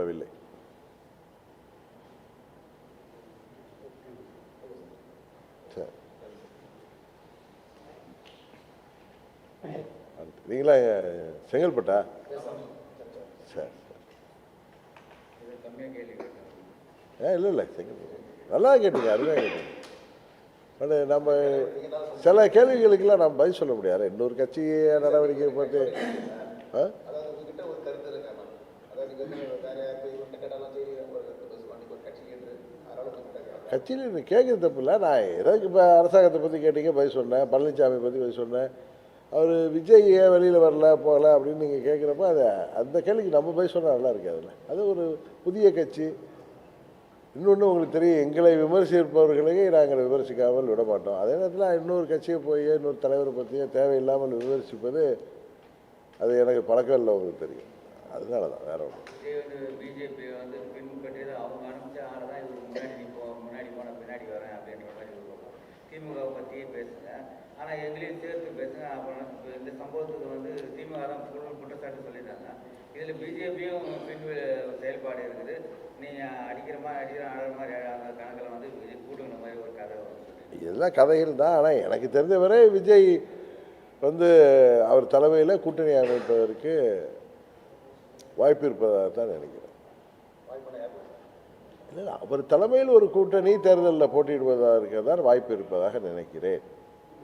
கொள்ளவில்லை நீங்களா செங்கல்பட்டா? சரி சரி. ஏ இல்லை இல்லை செங்கல்பட்டு. நல்லா கேட்டீங்க அருமையாக கேட்டீங்க. பட் நம்ம சில கேள்விகளுக்கெல்லாம் நம்ம பதில் சொல்ல முடியாது. இன்னொரு கட்சி நடவடிக்கை பார்த்து ஆ அதாவது உங்ககிட்ட ஒரு கருத்து இருக்காமா அதாவது நீங்க வந்து வேற யாருக்கு இவங்க கேட்டாலும் சரி ஒரு பேசுவாங்க ஒரு கட்சி என்று அதனால உங்ககிட்ட கட்சியில் நீ கேட்குறது தப்பு இல்லை நான் எனக்கு இப்போ அரசாங்கத்தை பற்றி கேட்டீங்க பதில் சொன்னேன். பழனிசாமி பற்றி பதில் சொன்னேன். அவர் விஜய் ஏன் வெளியில் வரல போகல அப்படின்னு நீங்கள் கேட்குறப்ப அது அந்த கேள்விக்கு நம்ம பதில் சொன்னால் நல்லா இருக்காதுல்ல அது ஒரு புதிய கட்சி. இன்னொன்று உங்களுக்கு தெரியும் எங்களை விமர்சிப்பவர்களையே நாங்கள் விமர்சிக்காமல் விட மாட்டோம். அதே நேரத்தில் இன்னொரு கட்சியை போய் இன்னொரு தலைவரை பற்றியோ தேவையில்லாமல் விமர்சிப்பது அது எனக்கு பழக்கம் இல்லை உங்களுக்கு தெரியும். அதனால தான் வேற ஒன்றும் பிஜேபி வந்து பின்பற்றி பேசுங்க. ஆனால் எங்களையும் சேர்த்து பேசுங்க. அப்புறம் இந்த சம்பவத்துக்கு வந்து திமுக தான் full குற்றச்சாட்டு சொல்லிட்டாங்க. இதில் பிஜேபியும் பின் செயல்பாடு இருக்குது. நீங்கள் அடிக்கிற மாதிரி அடிக்கிற ஆடுற மாதிரி அந்த கணக்கில் வந்து விஜய் கூட்டுங்கிற மாதிரி ஒரு கதை இதெல்லாம் கதைகள் தான். ஆனால் எனக்கு தெரிஞ்சவரை விஜய் வந்து அவர் தலைமையில் கூட்டணி அமைப்பதற்கு வாய்ப்பு இருப்பதாக தான் நினைக்கிறேன். அவர் தலைமையில் ஒரு கூட்டணி தேர்தலில் போட்டியிடுவதற்கு தான் வாய்ப்பு இருப்பதாக நினைக்கிறேன்.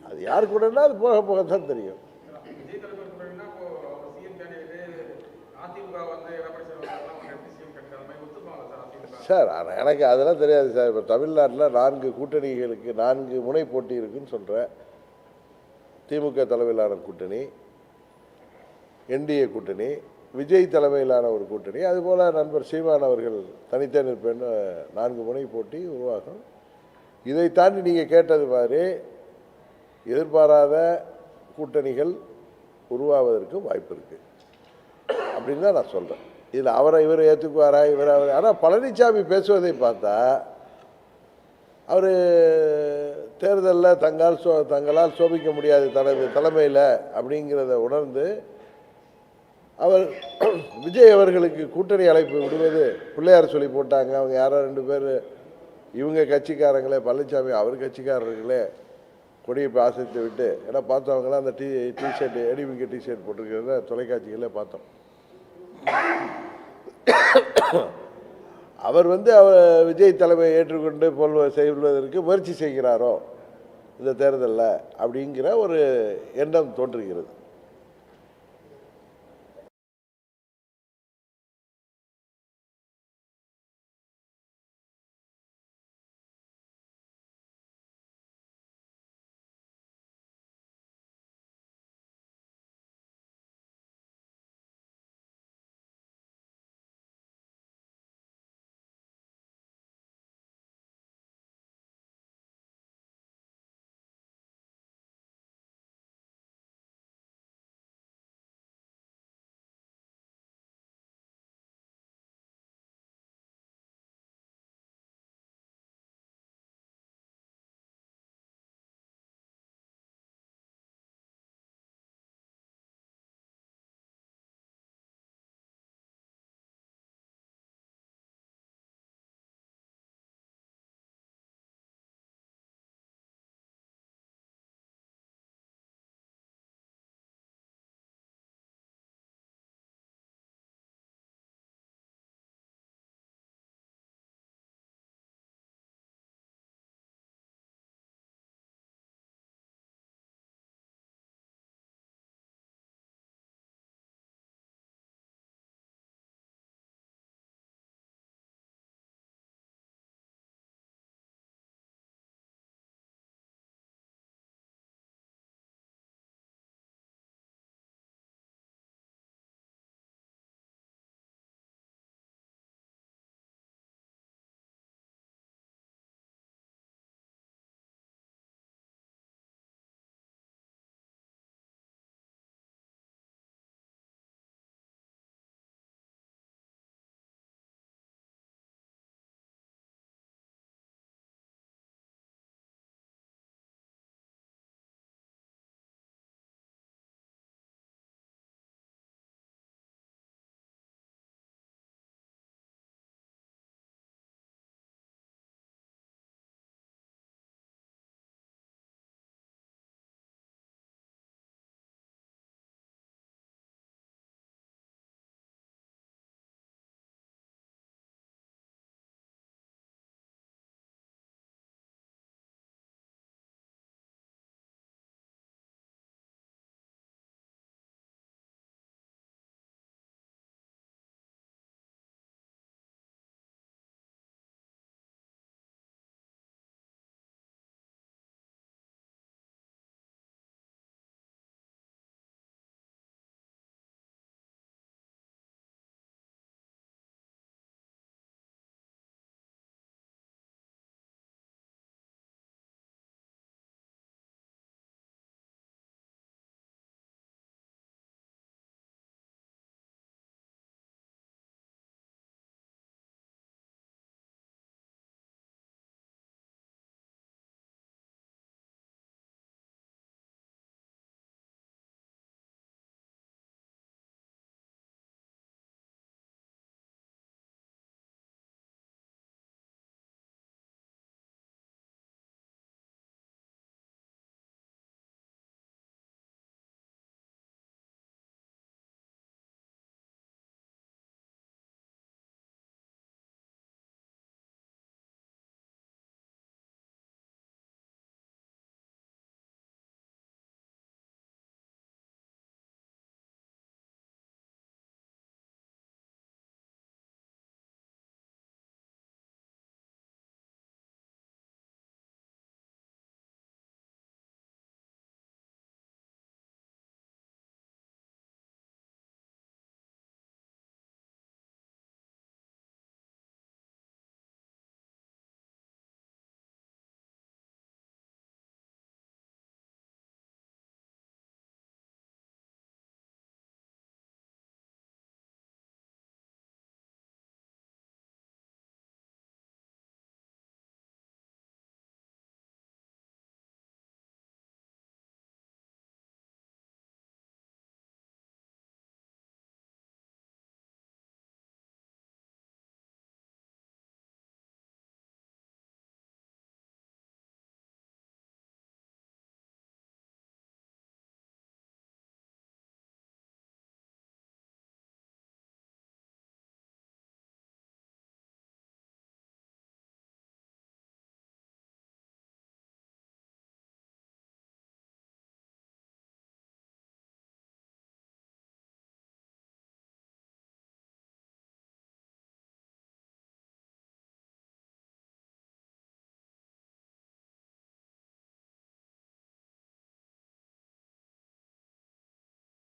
அது யார் கூடனா அது போக போக தான் தெரியும் சார் அவங்க எப்படி சிஎம் கேண்டிடேட் அந்த மாதிரி ஒத்துப்பாங்க சார் அதிமுக? சார் ஆனா எனக்கு அதெல்லாம் தெரியாது சார். இப்போ தமிழ்நாட்டில் நான்கு கூட்டணிகளுக்கு நான்கு முனை போட்டி இருக்குன்னு சொல்கிறேன் திமுக தலைமையிலான கூட்டணி என்டிஏ கூட்டணி விஜய் தலைமையிலான ஒரு கூட்டணி. அதுபோல் நண்பர் சீமான் அவர்கள் தனித்தே நிற்பேன்னு நான்கு முனை போட்டி உருவாகும். இதை தாண்டி நீங்கள் கேட்டது மாதிரி எதிர்பாராத கூட்டணிகள் உருவாவதற்கு வாய்ப்பு இருக்குது அப்படின்னு தான் நான் சொல்கிறேன் இதில் அவரை இவர் ஏற்றுக்குவாரா இவர் அவர் ஆனால் பழனிசாமி பேசுவதை பார்த்தா அவர் தேர்தலில் தங்கால் சோ தங்களால் சோபிக்க முடியாது தனது தலைமையில் அப்படிங்கிறத உணர்ந்து அவர் விஜய் அவர்களுக்கு கூட்டணி அழைப்பு விடுவது பிள்ளையார் சொல்லி போட்டாங்க. அவங்க யாரோ ரெண்டு பேர் இவங்க கட்சிக்காரங்களே பழனிசாமி அவர் கட்சிக்காரர்களே கொடியை போய் விட்டு ஏன்னா பார்த்தவங்களாம் அந்த டி டிஷர்ட் எடிவிங்க டிஷர்ட் போட்டிருக்கிறத தொலைக்காட்சிகளே பார்த்தோம். அவர் வந்து அவர் விஜய் தலைமையை ஏற்றுக்கொண்டு போல் செய்வதற்கு முயற்சி செய்கிறாரோ இந்த தேர்தலில் அப்படிங்கிற ஒரு எண்ணம் தோன்றுகிறது.